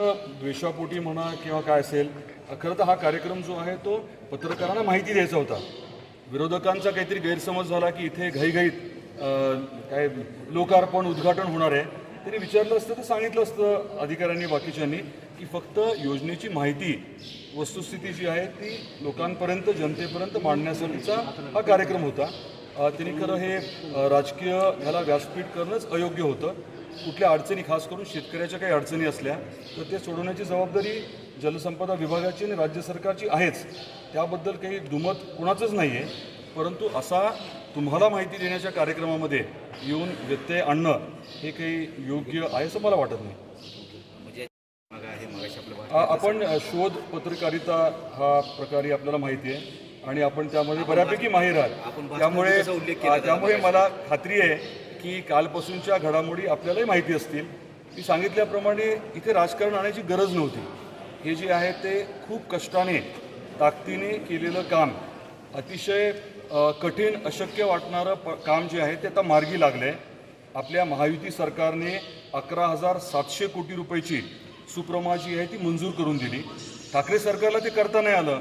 द्वेषापोटी म्हणा किंवा काय असेल खरं तर हा कार्यक्रम जो आहे तो पत्रकारांना माहिती द्यायचा होता. विरोधकांचा काहीतरी गैरसमज झाला की इथे घाईघाईत काय लोकार्पण उद्घाटन होणार आहे. त्यांनी विचारलं असतं तर सांगितलं असतं अधिकाऱ्यांनी बाकीच्यांनी की फक्त योजनेची माहिती वस्तुस्थिती जी आहे ती लोकांपर्यंत जनतेपर्यंत मांडण्यासाठीचा हा कार्यक्रम होता. त्यांनी खरं हे राजकीय ह्याला व्यासपीठ करणंच अयोग्य होतं. कुठल्या अडचणी खास करून शेतकऱ्याच्या काही अडचणी असल्या तर ते सोडवण्याची जबाबदारी जलसंपदा विभागाची आणि राज्य सरकारची आहेच. त्याबद्दल काही दुमत कुणाचंच नाही आहे परंतु असा तुम्हाला माहिती देण्याच्या कार्यक्रमामध्ये येऊन व्यत्यय आणणं हे काही योग्य आहे असं मला वाटत नाही. म्हणजे आपण शोध पत्रकारिता हा प्रकारे आपल्याला माहिती आहे. आणि आपण त्यामध्ये बऱ्यापैकी माहीर आहात. त्यामुळे त्यामुळे मला खात्री आहे की कालपासूनच्या घडामोडी आपल्यालाही माहिती असतील. मी सांगितल्याप्रमाणे इथे राजकारण आणायची गरज नव्हती. हे जे आहे ते खूप कष्टाने ताकदीने केलेलं काम अतिशय कठीण अशक्य वाटणारं प काम जे आहे ते आता मार्गी लागलं आहे आपल्या महायुती सरकारने अकरा हजार सातशे कोटी रुपयाची सुप्रमा जी आहे ती मंजूर करून दिली. ठाकरे सरकारला ते करता नाही आलं.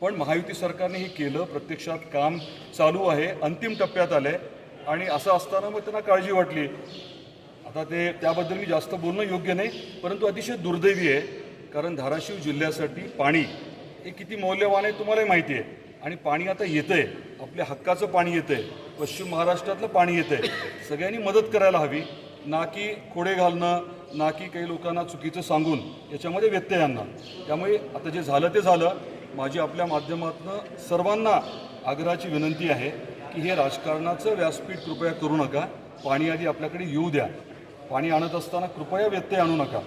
पण महायुती सरकारने हे केलं. प्रत्यक्षात काम चालू आहे. अंतिम टप्प्यात आलं आहे आणि असं असताना मग त्यांना काळजी वाटली. आता ते त्याबद्दल मी जास्त बोलणं योग्य नाही परंतु अतिशय दुर्दैवी आहे कारण धाराशिव जिल्ह्यासाठी पाणी हे किती मौल्यवान आहे तुम्हालाही माहिती आहे. आणि पाणी आता येतंय आपल्या हक्काचं पाणी येतंय पश्चिम महाराष्ट्रातलं पाणी येतंय. सगळ्यांनी मदत करायला हवी ना की खोडे घालणं ना की काही लोकांना चुकीचं सांगून याच्यामध्ये व्यत्यय आणणं. त्यामुळे आता जे झालं ते झालं. माझी आपल्या माध्यमातून सर्वांना आग्रहाची विनंती आहे की हे राजकारणाचं व्यासपीठ कृपया करू नका. पाणी आधी आपल्याकडे येऊ द्या. पाणी आणत असताना कृपया व्यत्यय आणू नका.